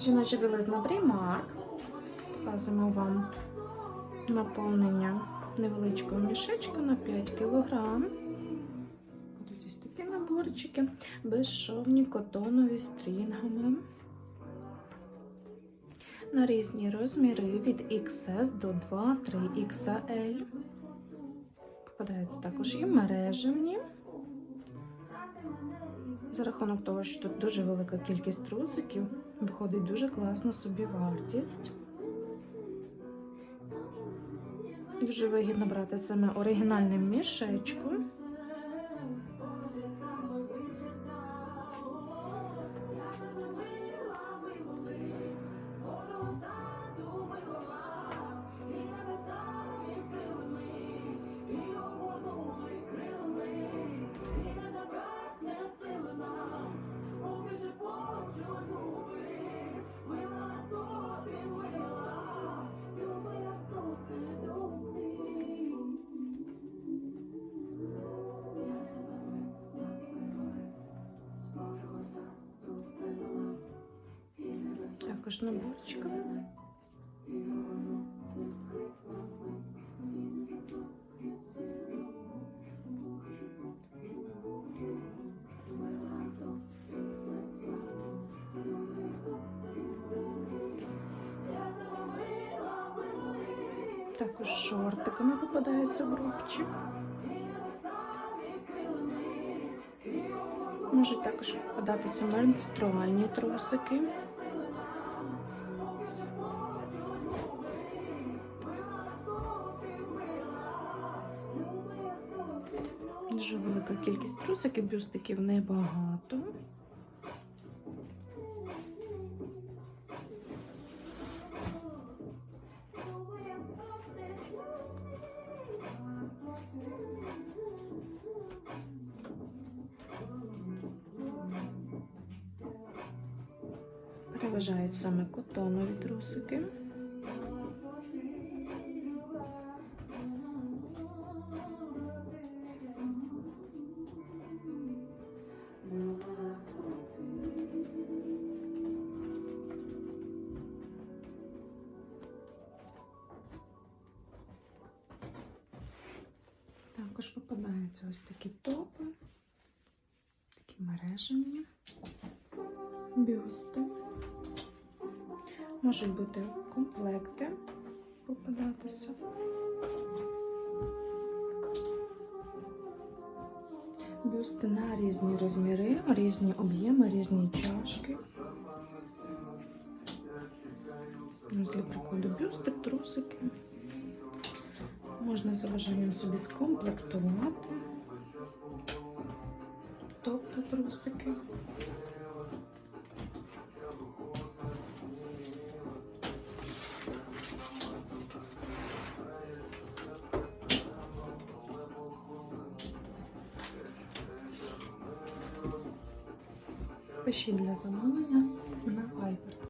Жіноча білизна Primark. Показуємо вам наповнення невеличкого мішечка на 5 кг. Будуть ось такі наборчики, безшовні, котонові, стрінгами. На різні розміри від XS до 2-3 XL. Попадаються також і мережевні. За рахунок того, що тут дуже велика кількість трусиків, виходить дуже класна собі вартість. Дуже вигідно брати саме оригінальним мішечком. Також наборчиками. Також шортиками попадається в рубчик. Можуть також попадатися менструальні трусики. Дуже велика кількість трусиків, бюстиків небагато. Переважають саме котонові трусики. Також попадаються ось такі топи, такі мережені, бюсти. Можуть бути комплекти попадатися. Бюсти на різні розміри, різні об'єми, різні чашки. Ось для прикладу бюстик, трусики. Можна за бажанням собі скомплектувати. Тобто трусики. Пишіть для замовлення на Viber.